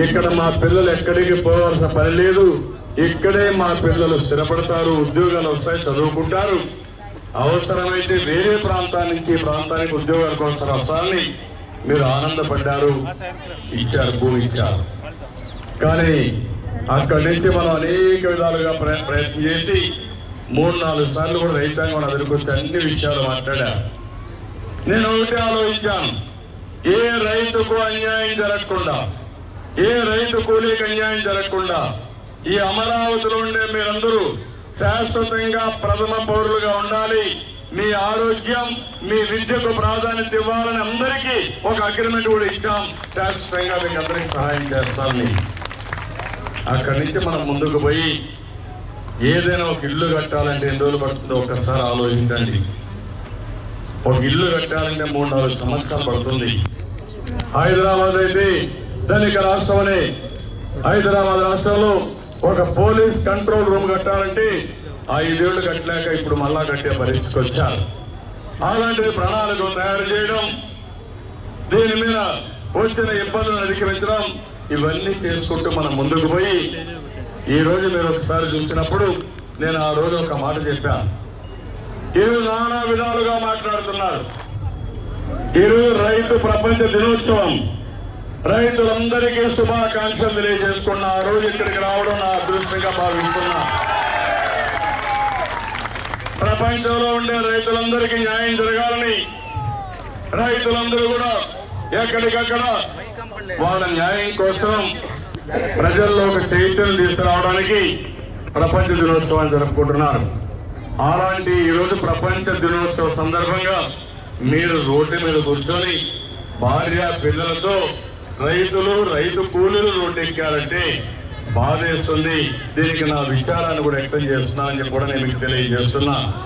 ఇక్కడ మా పిల్లలు ఎక్కడికి పోవాల్సిన పని లేదు. ఇక్కడే మా పిల్లలు స్థిరపడతారు ఉద్యోగాలు వస్తాయి చదువుకుంటారు. అవసరమైతే వేరే ప్రాంతానికి ప్రాంతానికి ఉద్యోగాల కోసం వస్తారని మీరు ఆనందపడ్డారు ఇచ్చారు భూమి ఇచ్చారు. కానీ అక్కడి నుంచి మనం అనేక విధాలుగా ప్రయత్నం చేసి మూడు నాలుగు సార్లు కూడా రైతాంగం ఎదుర్కొచ్చి అన్ని విషయాలు మాట్లాడారు. నేను ఒకటి ఆలోచించాను. ఏ రైతుకు అన్యాయం జరగకుండా ఏ రైతు కూలీకి అన్యాయం జరగకుండా ఈ అమరావతిలో ఉండే మీరందరూ శాశ్వతంగా ప్రథమ పౌరులుగా ఉండాలి. మీ ఆరోగ్యం మీ విద్యకు ప్రాధాన్యత ఇవ్వాలని అందరికీ ఒక అగ్రిమెంట్ కూడా ఇచ్చాం. శాశ్వతంగా మీకు అందరికీ సహాయం చేస్తామని అక్కడి నుంచి మనం ముందుకు పోయి ఏదైనా ఒక ఇల్లు కట్టాలంటే ఎన్ని రోజులు పడుతుందో ఒకసారి ఆలోచించండి. ఒక ఇల్లు కట్టాలంటే మూడు నాలుగు సంవత్సరాలు పడుతుంది. హైదరాబాద్ అయితే ధనిక రాష్ట్రం అని హైదరాబాద్ రాష్ట్రంలో ఒక పోలీస్ కంట్రోల్ రూమ్ కట్టాలంటే ఐదేళ్ళు కట్టలేక ఇప్పుడు మళ్ళా కట్టే పరిస్థితికి వచ్చారు. అలాంటి ప్రణాళికలు తయారు చేయడం దీని మీద వచ్చిన ఇబ్బందులను అధిగమించడం ఇవన్నీ చేసుకుంటూ మనం ముందుకు పోయి ఈ రోజు మీరు ఒకసారి చూసినప్పుడు నేను ఆ రోజు ఒక మాట చెప్పాను ఇరు నానా విధాలుగా మాట్లాడుతున్నారు. ఇరు రైతు ప్రపంచ దినోత్సవం రైతులందరికీ శుభాకాంక్షలు తెలియజేసుకున్న ఆ రోజు ఇక్కడికి రావడం నా అదృష్టంగా భావిస్తున్నా. ప్రపంచంలో ఉండే రైతులందరికీ న్యాయం జరగాలని రైతులందరూ కూడా ఎక్కడికక్కడ వాళ్ళ న్యాయం కోసం ప్రజల్లో ఒక చైతన్యం తీసుకురావడానికి ప్రపంచ దినోత్సవాన్ని జరుపుకుంటున్నారు. అలాంటి ఈరోజు ప్రపంచ దినోత్సవ సందర్భంగా మీరు రోడ్డు మీద కూర్చొని భార్య పిల్లలతో రైతులు రైతు కూలీలు రోడ్డెక్కాలంటే బాధేస్తుంది. దీనికి నా విచారాన్ని కూడా వ్యక్తం చేస్తున్నా అని కూడా నేను మీకు తెలియజేస్తున్నా.